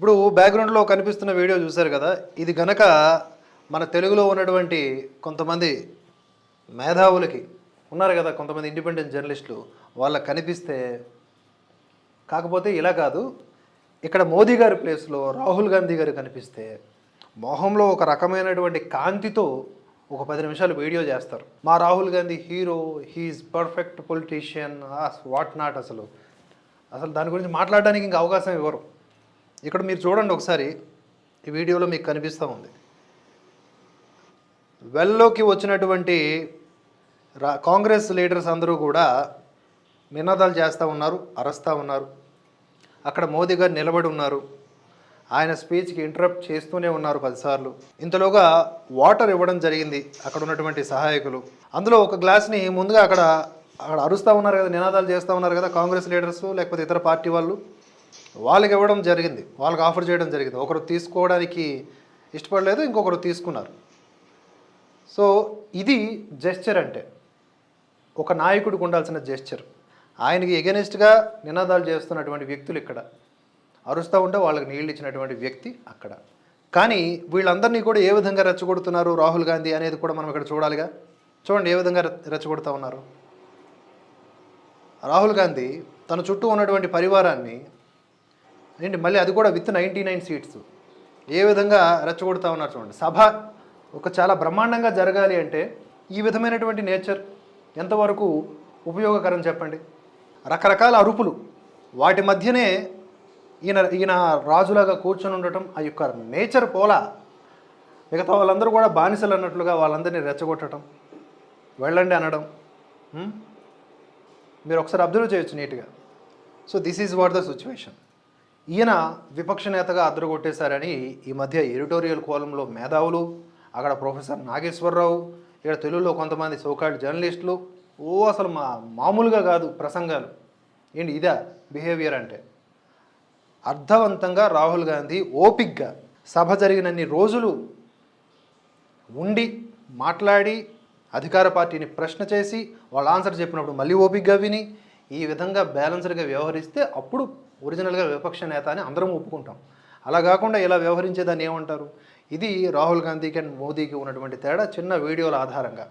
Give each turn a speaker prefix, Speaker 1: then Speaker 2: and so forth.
Speaker 1: ఇప్పుడు బ్యాక్గ్రౌండ్లో కనిపిస్తున్న వీడియో చూశారు కదా ఇది గనక మన తెలుగులో ఉన్నటువంటి కొంతమంది మేధావులకి ఉన్నారు కదా కొంతమంది ఇండిపెండెంట్ జర్నలిస్టులు వాళ్ళకి కనిపిస్తే కాకపోతే ఇలా కాదు ఇక్కడ మోదీ గారి ప్లేస్లో రాహుల్ గాంధీ గారు కనిపిస్తే మొహంలో ఒక రకమైనటువంటి కాంతితో ఒక పది నిమిషాలు వీడియో చేస్తారు. మా Rahul Gandhi hero he is perfect politician what not అసలు. అసలు దాని గురించి మాట్లాడడానికి ఇంకా అవకాశం ఇవ్వరు. ఇక్కడ మీరు చూడండి ఒకసారి ఈ వీడియోలో మీకు కనిపిస్తూ ఉంది. వెల్లోకి వచ్చినటువంటి రా కాంగ్రెస్ లీడర్స్ అందరూ కూడా నినాదాలు చేస్తూ ఉన్నారు అరస్తూ ఉన్నారు. అక్కడ మోదీ గారు నిలబడి ఉన్నారు. ఆయన స్పీచ్కి ఇంటరప్ట్ చేస్తూనే ఉన్నారు పదిసార్లు. ఇంతలోగా వాటర్ ఇవ్వడం జరిగింది అక్కడ ఉన్నటువంటి సహాయకులు. అందులో ఒక గ్లాస్ని ముందుగా అక్కడ అక్కడ అరుస్తూ ఉన్నారు కదా నినాదాలు చేస్తూ ఉన్నారు కదా కాంగ్రెస్ లీడర్స్ లేకపోతే ఇతర పార్టీ వాళ్ళు. వాళ్ళకి ఇవ్వడం జరిగింది. వాళ్ళకి ఆఫర్ చేయడం జరిగింది. ఒకరు తీసుకోవడానికి ఇష్టపడలేదు ఇంకొకరు తీసుకున్నారు. సో ఇది జెస్చర్ అంటే. ఒక నాయకుడికి ఉండాల్సిన జెస్చర్. ఆయనకి ఎగెనిస్ట్గా నినాదాలు చేస్తున్నటువంటి వ్యక్తులు ఇక్కడ. అరుస్తూ ఉంటే వాళ్ళకి నీళ్ళు ఇచ్చినటువంటి వ్యక్తి అక్కడ. కానీ వీళ్ళందరినీ కూడా ఏ విధంగా రెచ్చగొడుతున్నారు రాహుల్ గాంధీ అనేది కూడా మనం ఇక్కడ చూడాలిగా. చూడండి ఏ విధంగా రెచ్చగొడుతూ ఉన్నారు. రాహుల్ గాంధీ తన చుట్టూ ఉన్నటువంటి పరివారాన్ని ఏంటి మళ్ళీ అది కూడా విత్ నైంటీ నైన్ సీట్స్ ఏ విధంగా రెచ్చగొడతా ఉన్నారు చూడండి. సభ ఒక చాలా బ్రహ్మాండంగా జరగాలి అంటే ఈ విధమైనటువంటి నేచర్ ఎంతవరకు ఉపయోగకరం చెప్పండి? రకరకాల అరుపులు. వాటి మధ్యనే ఈయన ఈయన రాజులాగా కూర్చొని ఉండటం ఆ యొక్క నేచర్ పోలా. మిగతా వాళ్ళందరూ కూడా బానిసలు అన్నట్లుగా వాళ్ళందరినీ రెచ్చగొట్టడం వెళ్ళండి అనడం మీరు ఒకసారి అబ్జర్వ్ చేయొచ్చు నీట్గా. So this is what the situation ఈయన విపక్ష నేతగా అద్దరగొట్టేశారని ఈ మధ్య ఎడిటోరియల్ కోలంలో మేధావులు అక్కడ ప్రొఫెసర్ నాగేశ్వరరావు ఇక్కడ తెలుగులో కొంతమంది సోకాల్డ్ జర్నలిస్టులు ఓ అసలు మా మామూలుగా కాదు ప్రసంగాలు. ఏంటి ఇదా బిహేవియర్ అంటే? అర్థవంతంగా రాహుల్ గాంధీ ఓపిక్గా సభ జరిగినన్ని రోజులు ఉండి మాట్లాడి అధికార పార్టీని ప్రశ్న చేసి వాళ్ళ ఆన్సర్ చెప్పినప్పుడు మళ్ళీ ఓపిక్గా విని ఈ విధంగా బ్యాలెన్స్డ్గా వ్యవహరిస్తే అప్పుడు ఒరిజినల్గా విపక్ష నేత అని అందరం ఒప్పుకుంటాం. అలా కాకుండా ఇలా వ్యవహరించేదాన్ని ఏమంటారు? ఇది రాహుల్ గాంధీకి అండ్ మోదీకి ఉన్నటువంటి తేడా చిన్న వీడియోల ఆధారంగా.